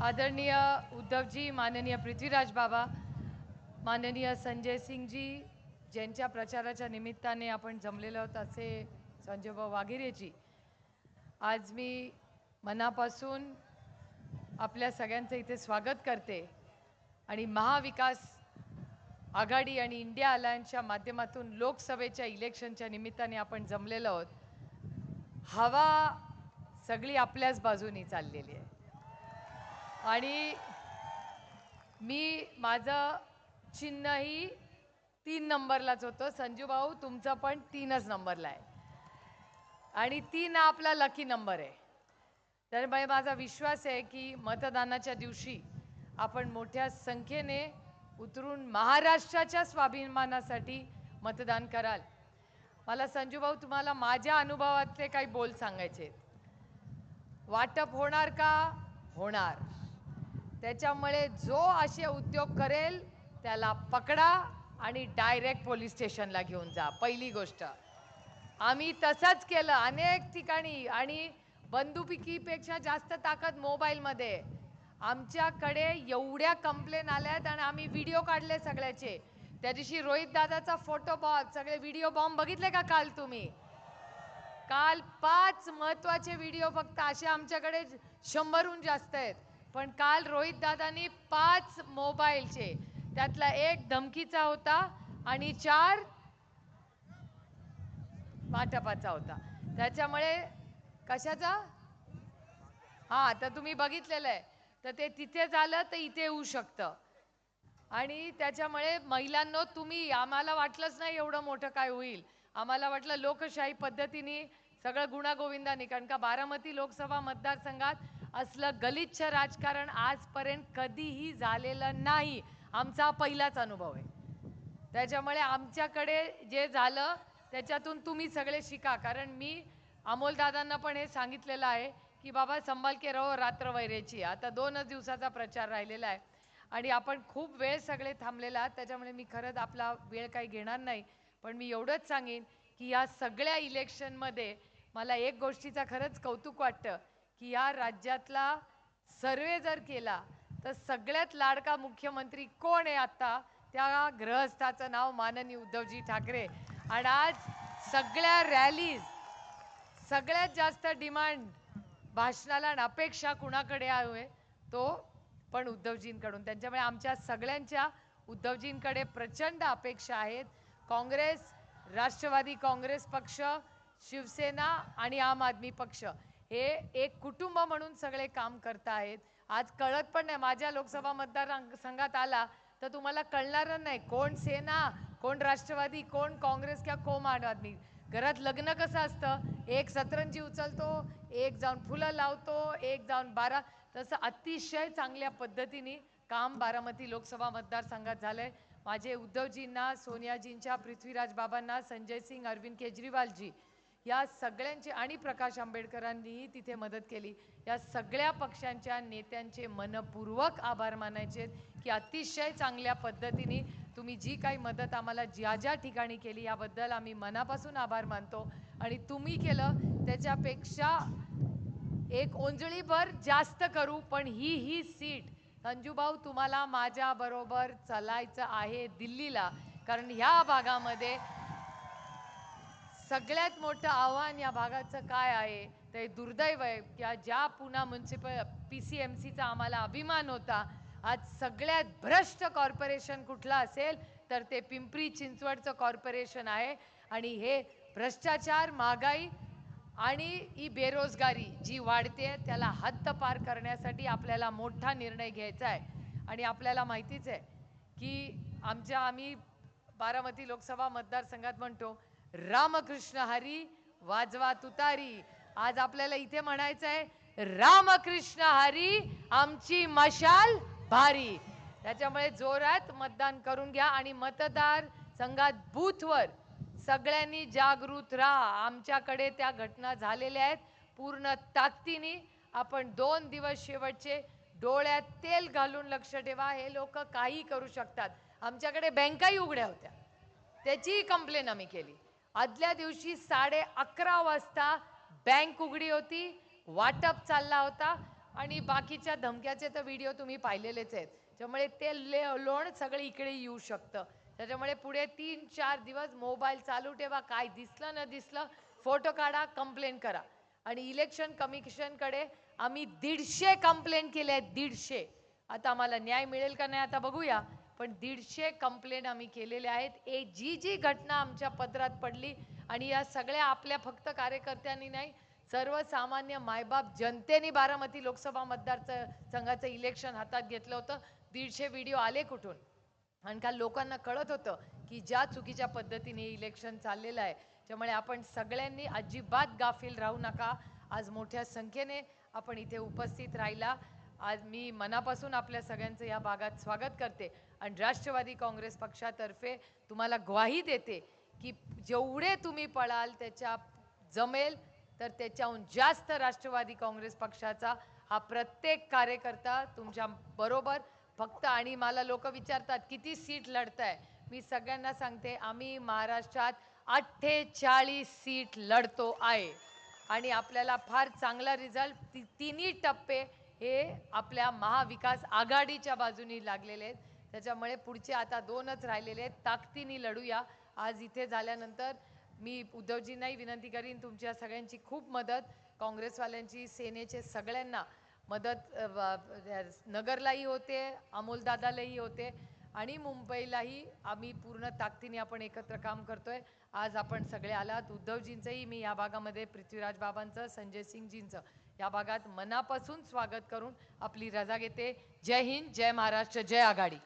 आदरणीय उद्धवजी माननीय पृथ्वीराज बाबा माननीय संजय सिंगजी ज्यांच्या प्रचाराच्या निमित्ताने आपण जमलेलो आहोत असे संजयभाऊ वाघेरेजी. आज मी मनापासून आपल्या सगळ्यांचं इथे स्वागत करते आणि महाविकास आघाडी आणि इंडिया अलायन्सच्या माध्यमातून लोकसभेच्या इलेक्शनच्या निमित्ताने आपण जमलेलो आहोत. हवा सगळी आपल्याच बाजूनी चाललेली आहे. आणि मी माझं चिन्हही तीन नंबरलाच होतं. संजू भाऊ तुमचं पण तीनच नंबरला आहे. आणि तीन हा आपला लकी नंबर आहे. तर म्हणजे माझा विश्वास आहे की मतदानाच्या दिवशी आपण मोठ्या संख्येने उतरून महाराष्ट्राच्या स्वाभिमानासाठी मतदान कराल. मला संजू भाऊ तुम्हाला माझ्या अनुभवातले काही बोल सांगायचे वाटप होणार का? होणार. त्याच्यामुळे जो असे उद्योग करेल त्याला पकडा आणि डायरेक्ट पोलीस स्टेशनला घेऊन जा. पहिली गोष्ट. आम्ही तसंच केलं अनेक ठिकाणी आणि बंदुकीपेक्षा जास्त ताकद मोबाईलमध्ये. आमच्याकडे एवढ्या कंप्लेन आल्यात आणि आम्ही व्हिडिओ काढले सगळ्याचे. त्या दिवशी रोहित दादाचा फोटो बॉम्ब सगळे व्हिडिओ बॉम्ब बघितले का काल तुम्ही? काल पाच महत्त्वाचे व्हिडिओ फक्त असे आमच्याकडे शंभरहून जास्त आहेत. पण काल रोहित दादानी पाच मोबाईलचे त्यातला एक धमकीचा होता आणि चार वाटपाचा होता. त्याच्यामुळे कशाचा? हा तर तुम्ही बघितलेलं आहे. तर ते तिथे झालं तर इथे येऊ शकतं. आणि त्याच्यामुळे महिलांनो तुम्ही आम्हाला वाटलंच नाही एवढं मोठं काय होईल. आम्हाला वाटलं लोकशाही पद्धतीने सगळं गुणागोविंदाने कारण का बारामती लोकसभा मतदारसंघात असलं गलिच्छ राजकारण आजपर्यंत कधीही झालेलं नाही. आमचा हा पहिलाच अनुभव आहे. त्याच्यामुळे आमच्याकडे जे झालं त्याच्यातून तुम्ही सगळे शिका. कारण मी अमोलदादांना पण हे सांगितलेलं आहे की बाबा संभाल के रहो रात्र वैरेची. आता दोनच दिवसाचा प्रचार राहिलेला आहे. आणि आपण खूप वेळ सगळे थांबलेला आहात. त्याच्यामुळे मी खरंच आपला वेळ काही घेणार नाही. पण मी एवढंच सांगेन की या सगळ्या इलेक्शनमध्ये मला एक गोष्टीचा खरंच कौतुक वाटतं. की या राज्यातला सर्वे जर केला तर सगळ्यात लाडका मुख्यमंत्री कोण आहे आता? त्या ग्रहस्थाचं नाव माननीय उद्धवजी ठाकरे. आणि आज सगळ्या रॅलीज सगळ्यात जास्त डिमांड भाषणाला आणि अपेक्षा कुणाकडे आहे? तो पण उद्धवजींकडून. त्यांच्यामुळे आमच्या सगळ्यांच्या उद्धवजींकडे प्रचंड अपेक्षा आहेत. काँग्रेस राष्ट्रवादी काँग्रेस पक्ष शिवसेना आणि आम आदमी पक्ष. हे एक कुटुंब म्हणून सगळे काम करत आहेत आज कळत पण नाही माझ्या लोकसभा मतदारसंघात आला तर तुम्हाला कळणार नाही कोण सेना कोण राष्ट्रवादी कोण काँग्रेस किंवा कोण आम आदमी. घरात लग्न कसं असतं? एक सतरंजी उचलतो एक जाऊन फुलं लावतो एक जाऊन बारा तसं अतिशय चांगल्या पद्धतीने काम बारामती लोकसभा मतदारसंघात झालं आहे माझे उद्धवजींना सोनियाजींच्या पृथ्वीराज बाबांना संजय सिंग अरविंद केजरीवालजी या सगळ्यांचे आणि प्रकाश आंबेडकरांनीही तिथे मदत केली. या सगळ्या पक्षांच्या नेत्यांचे मनपूर्वक आभार मानायचे की अतिशय चांगल्या पद्धतीने तुम्ही जी काही मदत आम्हाला ज्या ज्या ठिकाणी केली याबद्दल आम्ही मनापासून आभार मानतो. आणि तुम्ही केलं त्याच्यापेक्षा एक ओंजळीभर जास्त करू पण ही ही सीट संजूभाऊ तुम्हाला माझ्याबरोबर चलायचं चालायचं आहे दिल्लीला. कारण ह्या भागामध्ये सगळ्यात मोठं आव्हान या भागाचं काय आहे? ते दुर्दैव आहे. किंवा ज्या पुन्हा म्युन्सिपल पी सी एम सीचा आम्हाला अभिमान होता आज सगळ्यात भ्रष्ट कॉर्पोरेशन कुठलं असेल तर ते पिंपरी चिंचवडचं कॉर्पोरेशन आहे. आणि हे भ्रष्टाचार महागाई आणि ही बेरोजगारी जी वाढते त्याला हद्दपार करण्यासाठी आपल्याला मोठा निर्णय घ्यायचा आहे. आणि आपल्याला माहितीच आहे की आमच्या आम्ही बारामती लोकसभा मतदारसंघात म्हणतो रामकृष्ण हरी वाजवा तुतारी. आज आपल्याला इथे म्हणायचं आहे रामकृष्ण हरी आमची मशाल भारी. त्याच्यामुळे जोरात मतदान करून घ्या आणि मतदार संघात बूथवर सगळ्यांनी जागृत राहा. आमच्याकडे त्या घटना झालेल्या आहेत पूर्ण ताकदीने. आपण दोन दिवस शेवटचे डोळ्यात तेल घालून लक्ष ठेवा. हे लोक काही करू शकतात. आमच्याकडे बँकाही उघड्या होत्या. त्याचीही कंप्लेन आम्ही केली. आदल्या दिवशी साडे अकरा वाजता बँक उघडी होती वाटप चालला होता आणि बाकीच्या धमक्याचे तर व्हिडिओ तुम्ही पाहिलेलेच आहेत. त्यामुळे ते ले लोण सगळं इकडे येऊ शकतं. त्याच्यामुळे पुढे तीन चार दिवस मोबाईल चालू ठेवा काय दिसलं न दिसलं फोटो काढा कंप्लेंट करा. आणि इलेक्शन कमिशनकडे आम्ही दीडशे कंप्लेंट केले आहेत दीडशे. आता आम्हाला न्याय मिळेल का नाही आता बघूया. पण दीडशे कंप्लेंट आम्ही केलेल्या आहेत. ए जी जी घटना आमच्या पदरात पडली आणि या सगळ्या आपल्या फक्त कार्यकर्त्यांनी नाही सर्वसामान्य मायबाप जनतेने बारामती लोकसभा मतदार संघाचं इलेक्शन हातात घेतलं होतं. दीडशे व्हिडिओ आले कुठून? आणि काल लोकांना कळत होतं की ज्या चुकीच्या पद्धतीने इलेक्शन चाललेलं आहे त्यामुळे आपण सगळ्यांनी अजिबात गाफील राहू नका. आज मोठ्या संख्येने आपण इथे उपस्थित राहिला. आज मी मनापासून आपल्या सगळ्यांचं या भागात स्वागत करते. आणि राष्ट्रवादी काँग्रेस पक्षातर्फे तुम्हाला ग्वाही देते की जेवढे तुम्ही पळाल त्याच्या जमेल तर त्याच्याहून जास्त राष्ट्रवादी काँग्रेस पक्षाचा हा प्रत्येक कार्यकर्ता तुमच्या बरोबर फक्त आणि मला लोक विचारतात किती सीट लढताय? मी सगळ्यांना सांगते आम्ही महाराष्ट्रात अठ्ठेचाळीस सीट लढतो आहे. आणि आपल्याला फार चांगला रिझल्ट ती तिन्ही टप्पे हे आपल्या महाविकास आघाडीच्या बाजूनी लागलेले आहेत. त्याच्यामुळे पुढचे आता दोनच राहिलेले आहेत. ताकदीने लढूया. आज इथे झाल्यानंतर मी उद्धवजींनाही विनंती करीन तुमच्या सगळ्यांची खूप मदत. काँग्रेसवाल्यांची सेनेचे सगळ्यांना मदत नगरलाही होते अमोलदादालाही होते. आणि मुंबईलाही आम्ही पूर्ण ताकदीने आपण एकत्र काम करतोय. आज आपण सगळे आलात. उद्धवजींचंही मी या भागामध्ये पृथ्वीराज बाबांचं संजय सिंगजींचं या भागात मनापासून स्वागत करून आपली रजा घेते. जय हिंद जय महाराष्ट्र जय आघाडी.